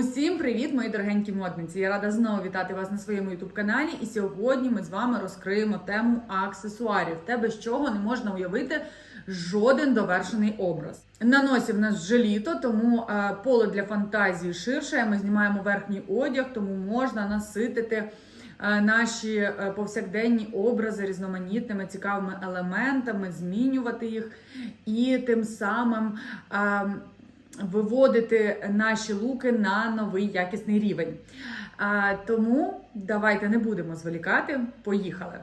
Усім привіт, мої дорогенькі модниці! Я рада знову вітати вас на своєму youtube каналі. І сьогодні ми з вами розкриємо тему аксесуарів, те, без чого не можна уявити жоден довершений образ. На носі в нас вже літо, тому е, поле для фантазії ширше. Ми знімаємо верхній одяг, тому можна наситити. е, Наші е, повсякденні образи різноманітними цікавими елементами, змінювати їх і тим самим е, виводити наші луки на новий якісний рівень. Тому давайте не будемо зволікати. Поїхали.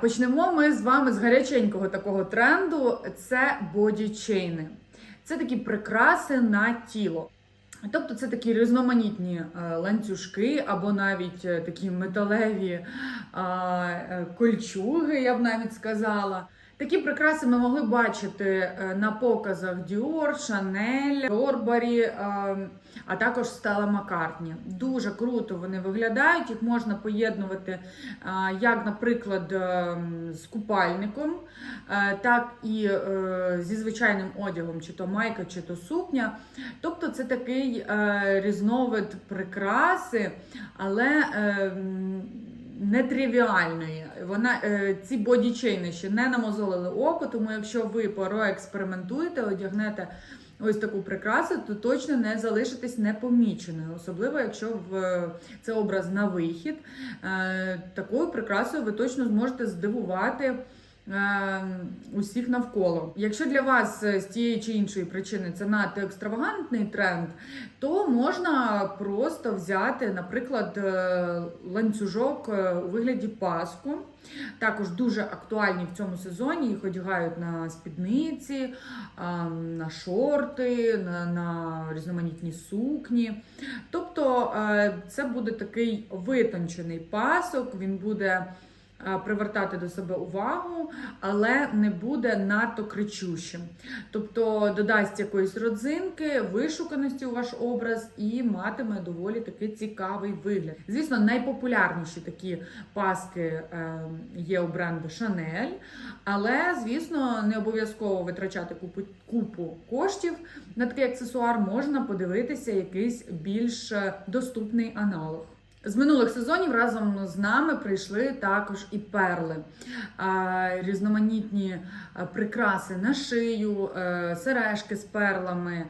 Почнемо ми з вами з гаряченького такого тренду: це бодічейни. Це такі прикраси на тіло. Тобто це такі різноманітні е, ланцюжки або навіть е, такі металеві е, кольчуги, я б навіть сказала. Такі прикраси ми могли бачити е, на показах Dior, Chanel, Burberry, е, а також Stella McCartney. Дуже круто вони виглядають. Їх можна поєднувати е, як, наприклад, з купальником, так і зі звичайним одягом, чи то майка, чи то сукня. Тобто це такий різновид прикраси, але нетривіальної. Вона е, ці бодічейни ще не намозолили око, тому якщо ви проекспериментуєте, одягнете. Ось таку прикрасу, то точно не залишитесь непоміченою, особливо якщо в це образ на вихід. Е, такою прикрасою ви точно зможете здивувати усіх навколо. Якщо для вас е, з тієї чи іншої причини це надто екстравагантний тренд, то можна просто взяти, наприклад, е, ланцюжок е, у вигляді паску. Також дуже актуальні в цьому сезоні. Їх одягають на спідниці, на шорти, на, різноманітні сукні. Тобто це буде такий витончений пасок, він буде привертати до себе увагу, але не буде надто кричущим. Тобто додасть якоїсь родзинки, вишуканості у ваш образ і матиме доволі такий цікавий вигляд. Звісно, найпопулярніші такі паски е, є у бренду Chanel, але, звісно, не обов'язково витрачати купу, купу коштів на такий аксесуар, можна подивитися якийсь більш е, доступний аналог. З минулих сезонів разом з нами прийшли також і перли, різноманітні е, прикраси на шию, е, сережки з перлами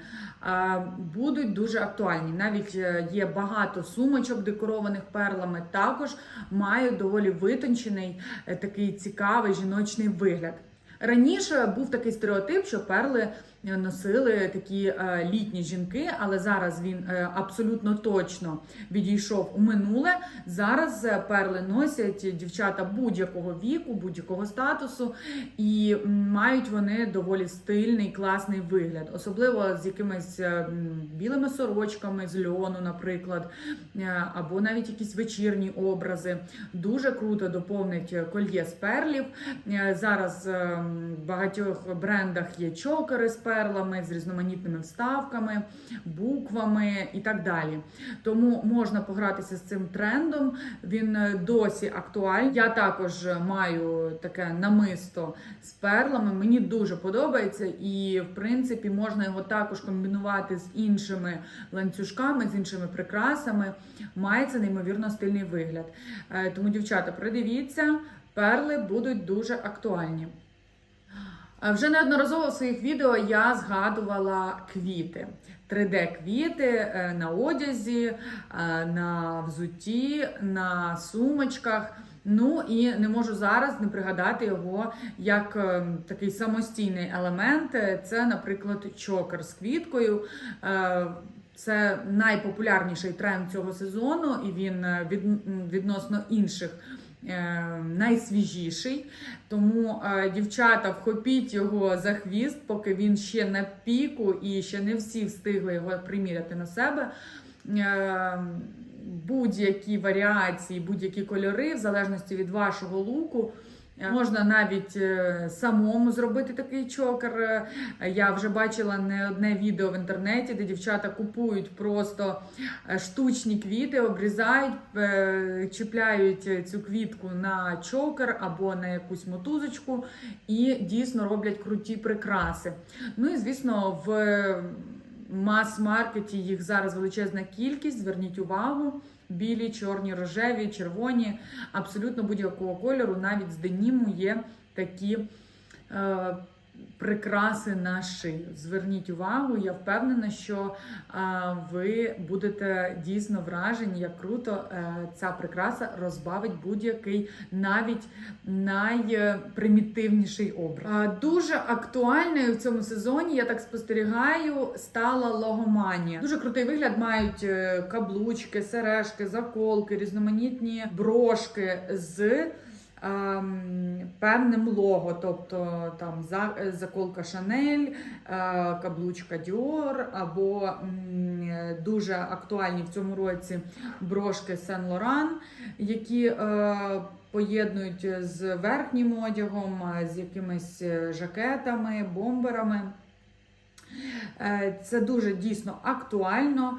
будуть дуже актуальні. Навіть е, є багато сумочок, декорованих перлами, також мають доволі витончений е, такий цікавий жіночний вигляд. Раніше був такий стереотип, що перли е, носили такі е, літні жінки, але зараз він е, абсолютно точно відійшов у минуле. Зараз е, перли носять дівчата будь-якого віку, будь-якого статусу, і мають вони доволі стильний, класний вигляд, особливо з якимись білими сорочками з льону, наприклад, або навіть якісь вечірні образи. Дуже круто доповнить кольє з перлів. Зараз в багатьох брендах є чокери з перлами, з різноманітними вставками, буквами і так далі. Тому можна погратися з цим трендом. Він е, досі актуальний. Я також маю таке намисто з перлами. Мені дуже подобається, і в принципі можна його також комбінувати з іншими ланцюжками, з іншими прикрасами. Мається неймовірно стильний вигляд. Е, Тому, дівчата, придивіться, перли будуть дуже актуальні. Е, Вже неодноразово в своїх відео я згадувала квіти. 3D-квіти е, на одязі, е, на взутті, на сумочках. Ну і не можу зараз не пригадати його як такий самостійний елемент. Це, наприклад, чокер з квіткою. Це найпопулярніший тренд цього сезону, і він від, відносно інших найсвіжіший. Тому е, дівчата, вхопіть його за хвіст, поки він ще на піку, і ще не всі встигли його приміряти на себе. Е, Будь-які варіації, будь-які кольори, в залежності від вашого луку. Е, Можна навіть е, самому зробити такий чокер. Е, Я вже бачила не одне відео в інтернеті, де дівчата купують просто е, штучні квіти, обрізають, чіпляють цю квітку на чокер або на якусь мотузочку і дійсно роблять круті прикраси. Ну і звісно, в мас-маркеті їх зараз величезна кількість. Зверніть увагу. Білі, чорні, рожеві, червоні, абсолютно будь-якого кольору, навіть з деніму є такі е, прикраси на шию. Зверніть увагу, я впевнена, що ви будете дійсно вражені, як круто е, ця прикраса розбавить будь-який навіть найпримітивніший образ. Дуже актуальною в цьому сезоні, я так спостерігаю, стала логоманія. Дуже крутий вигляд мають е, каблучки, сережки, заколки, різноманітні брошки з. Ем, Певним лого, тобто там е, заколка Шанель, е, каблучка Dior, або е, дуже актуальні в цьому році брошки Сен Лоран, які поєднують з верхнім одягом, з якимись жакетами, бомберами. Це дуже дійсно актуально.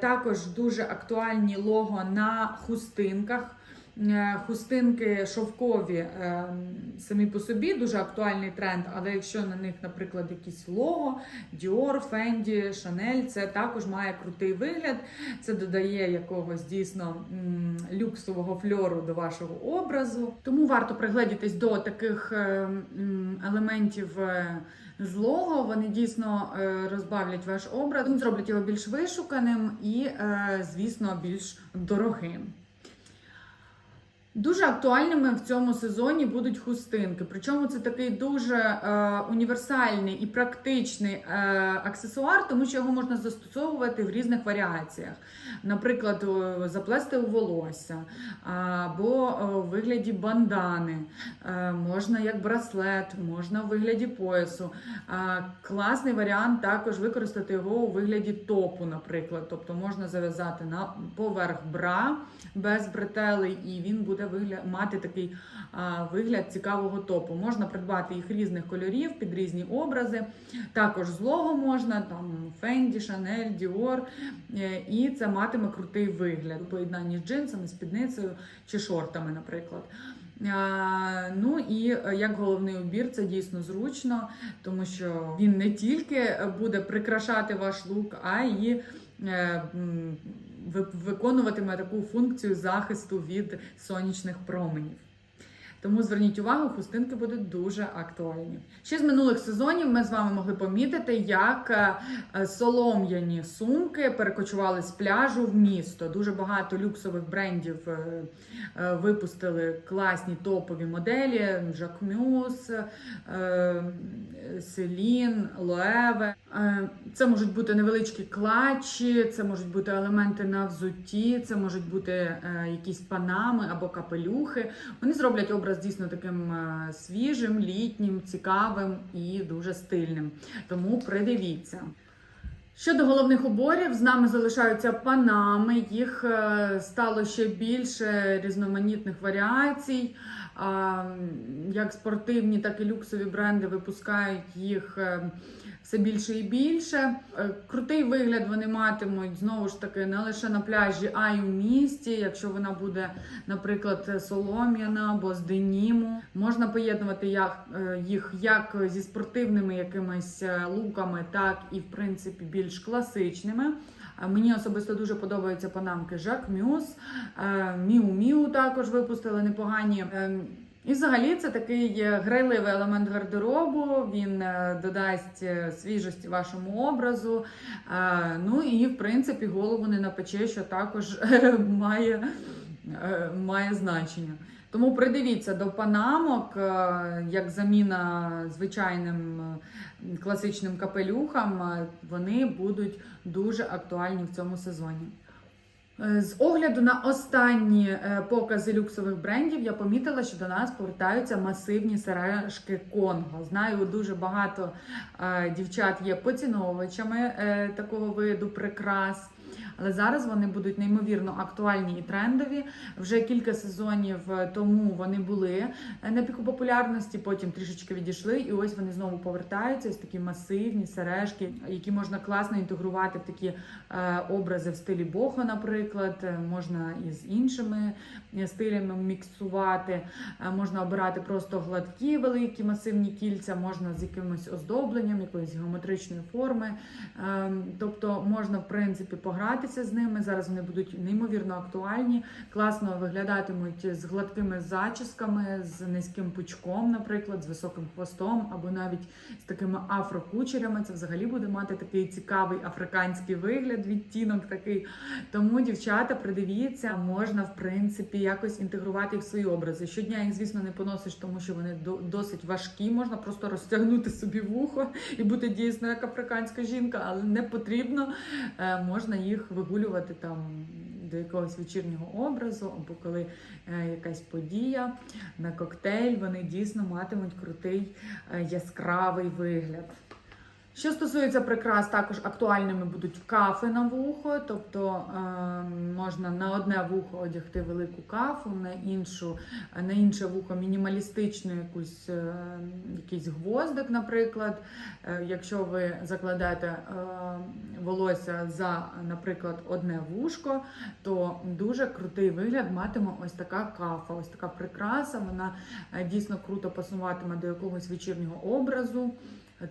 Також дуже актуальні лого на хустинках. Е, Хустинки шовкові е, самі по собі дуже актуальний тренд, але якщо на них, наприклад, якісь лого, Dior, Fendi, Chanel, це також має крутий вигляд. Це додає якогось дійсно люксового фльору до вашого образу. Тому варто пригледітись до таких е, елементів. е, з лого вони дійсно розбавлять ваш образ, зроблять його більш вишуканим і, звісно, більш дорогим. Дуже актуальними в цьому сезоні будуть хустинки. Причому це такий дуже е, універсальний і практичний е, аксесуар, тому що його можна застосовувати в різних варіаціях. Наприклад, заплести у волосся або у вигляді бандани, е, можна як браслет, можна у вигляді поясу. Е, класний варіант також використати його у вигляді топу, наприклад. Тобто можна зав'язати на поверх бра без бретелей, і він буде вигляд, мати такий а, вигляд цікавого топу. Можна придбати їх різних кольорів під різні образи. Також з можна, там Fendi, Chanel, Dior, е, і це матиме крутий вигляд у поєднанні з джинсами, спідницею чи шортами, наприклад. Ну і е, як головний убір, це дійсно зручно, тому що він не тільки буде прикрашати ваш лук, а ви- виконуватиме таку функцію захисту від сонячних променів. Тому зверніть увагу, хустинки будуть дуже актуальні. Ще з минулих сезонів ми з вами могли помітити, як е, е, солом'яні сумки перекочували з пляжу в місто. Дуже багато люксових брендів е, випустили класні топові моделі: Жакмюс, Селін, Лоеве. Це можуть бути невеличкі клатчі, це можуть бути елементи на взутті, це можуть бути якісь панами або капелюхи. Вони зроблять образ дійсно таким е, свіжим, літнім, цікавим і дуже стильним. Тому придивіться. Щодо головних уборів, з нами залишаються панами. Їх е, стало ще більше різноманітних варіацій. Як спортивні, так і люксові бренди випускають їх е, все більше і більше. Е, Крутий вигляд вони матимуть знову ж таки не лише на пляжі, а й у місті. Якщо вона буде, наприклад, солом'яна або з деніму, можна поєднувати е, їх як зі спортивними якимись е, луками, так і в принципі більш класичними. Мені особисто дуже подобаються панамки Жак Мюс, Міу Міу також випустили непогані. І взагалі це такий грайливий елемент гардеробу. Він е, додасть е, свіжості вашому образу. Ну і в принципі голову не напече, що також має, е, має значення. Тому придивіться до панамок, як заміна звичайним класичним капелюхам, вони будуть дуже актуальні в цьому сезоні. Е, З огляду на останні е, покази люксових брендів я помітила, що до нас повертаються масивні сережки Конго. Знаю, дуже багато е, дівчат є поціновувачами такого виду прикрас. Але зараз вони будуть неймовірно актуальні і трендові. Вже кілька сезонів тому вони були на піку популярності, потім трішечки відійшли, і ось вони знову повертаються. Ось такі масивні сережки, які можна класно інтегрувати в такі е, образи в стилі бохо, наприклад. Е, Можна із іншими е, стилями міксувати. Е, Можна обирати просто гладкі великі масивні кільця, можна з якимось оздобленням, якоїсь геометричної форми. Е, Тобто можна в принципі погратися з ними. Зараз вони будуть неймовірно актуальні, класно виглядатимуть з гладкими зачісками, з низьким пучком, наприклад, з високим хвостом, або навіть з такими афрокучерями. Це взагалі буде мати такий цікавий африканський вигляд, відтінок такий. Тому, дівчата, придивіться, можна в принципі якось інтегрувати їх в свої образи. Щодня їх, звісно, не поносиш, тому що вони досить важкі. Можна просто розтягнути собі вухо і бути дійсно як африканська жінка, але не потрібно. Е, Можна їх вигулювати там до якогось вечірнього образу, або коли е, якась подія на коктейль, вони дійсно матимуть крутий е, яскравий вигляд. Що стосується прикрас, також актуальними будуть кафи на вухо, тобто е, можна на одне вухо одягти велику кафу, на іншу, на інше вухо мінімалістичну якусь е, якийсь гвоздик, наприклад. Е, якщо ви закладаєте е, волосся за, наприклад, одне вушко, то дуже крутий вигляд матиме ось така кафа, ось така прикраса. Вона дійсно круто пасуватиме до якогось вечірнього образу.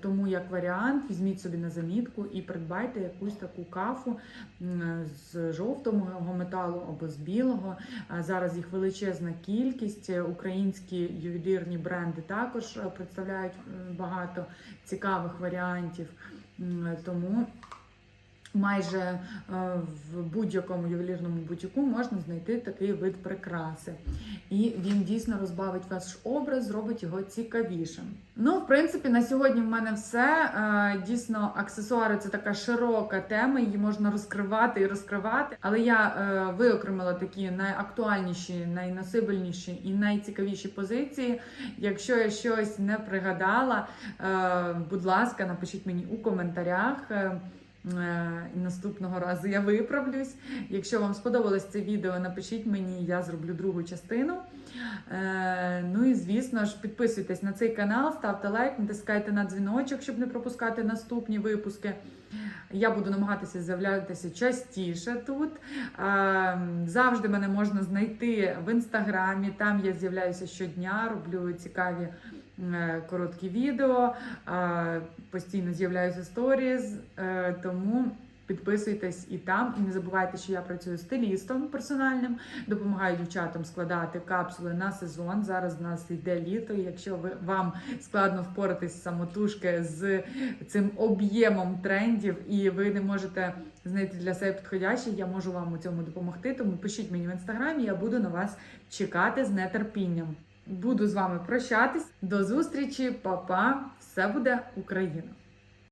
Тому, як варіант, візьміть собі на замітку і придбайте якусь таку кафу з жовтого металу або з білого. Зараз їх величезна кількість. Українські ювелірні бренди також е, представляють багато цікавих варіантів. Тому майже е, в будь-якому ювелірному бутіку можна знайти такий вид прикраси. І він дійсно розбавить ваш образ, зробить його цікавішим. Ну, в принципі, на сьогодні в мене все. Е, Дійсно, аксесуари це така широка тема, її можна розкривати і розкривати. Але я е, виокремила такі найактуальніші, найносибельніші і найцікавіші позиції. Якщо я щось не пригадала, будь ласка, напишіть мені у коментарях. Е, І наступного разу я виправлюсь. Якщо вам сподобалось це відео, напишіть мені, я зроблю другу частину. Е, Ну і звісно ж, підписуйтесь на цей канал, ставте лайк, натискайте на дзвіночок, щоб не пропускати наступні випуски. Я буду намагатися з'являтися частіше тут. Е, Завжди мене можна знайти в інстаграмі. Там я з'являюся щодня, роблю цікаві короткі відео, е, постійно з'являюся сторіз, е, тому. Підписуйтесь і там, і не забувайте, що я працюю стилістом персональним, допомагаю дівчатам складати капсули на сезон. Зараз в нас йде літо. і Якщо ви вам складно впоратись самотужки з цим об'ємом трендів, і ви не можете знайти для себе підходящий, я можу вам у цьому допомогти. Тому пишіть мені в інстаграмі, я буду на вас чекати з нетерпінням. Буду з вами прощатись. До зустрічі, па-па! Все буде Україна!